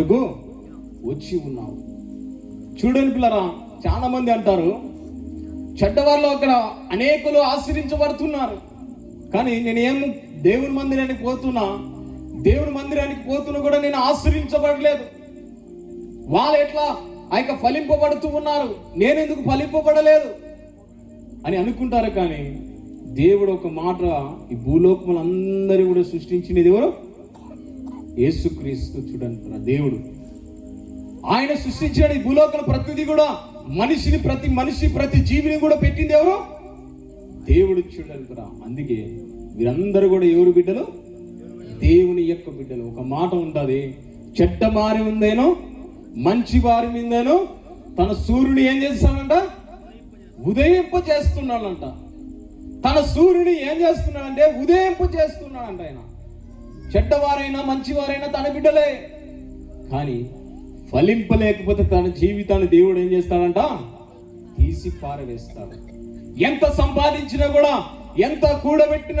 ఇదిగో వచ్చి ఉన్నావు. చూడని పిల్లరా చాలా మంది అంటారు చెడ్డవాళ్ళు అక్కడ అనేకులు ఆశ్రయించబడుతున్నారు. కానీ నేను ఏం దేవుని మందిరానికి పోతున్నా దేవుని మందిరానికి పోతున్నా కూడా నేను ఆశ్రయించబడలేదు. వాళ్ళు ఎట్లా ఆ యొక్క ఫలింపబడుతూ ఉన్నారు? నేను ఎందుకు ఫలింపబడలేదు? అని అనుకుంటారు కానీ దేవుడు ఒక మాట ఈ భూలోకములందరూ కూడా సృష్టించినది ఎవరు? యేసుక్రీస్తు చూడండి దేవుడు. ఆయన సృష్టించిన ఈ భూలోకల ప్రతిదీ కూడా మనిషిని ప్రతి మనిషి ప్రతి జీవిని కూడా పెట్టింది ఎవరు? దేవుడు చూడండి అందుకే వీరందరూ కూడా ఎవరు బిడ్డలు? దేవుని యొక్క బిడ్డలు. ఒక మాట ఉంటుంది చెడ్డ మారి ఉందేనో మంచి వారి మీదేనో తన సూర్యుడు ఏం చేస్తానంట ఉదయింప చేస్తున్నాడంట. తన సూర్యుని ఏం చేస్తున్నాడంటే ఉదయింప చేస్తున్నాడంట ఆయన. చెడ్డవారైనా మంచివారైనా తన బిడ్డలే. కానీ ఫలింపలేకపోతే తన జీవితాన్ని దేవుడు ఏం చేస్తాడంట? తీసి పారవేస్తాడు ఎంత సంపాదించినా కూడా ఎంత కూడబెట్టిన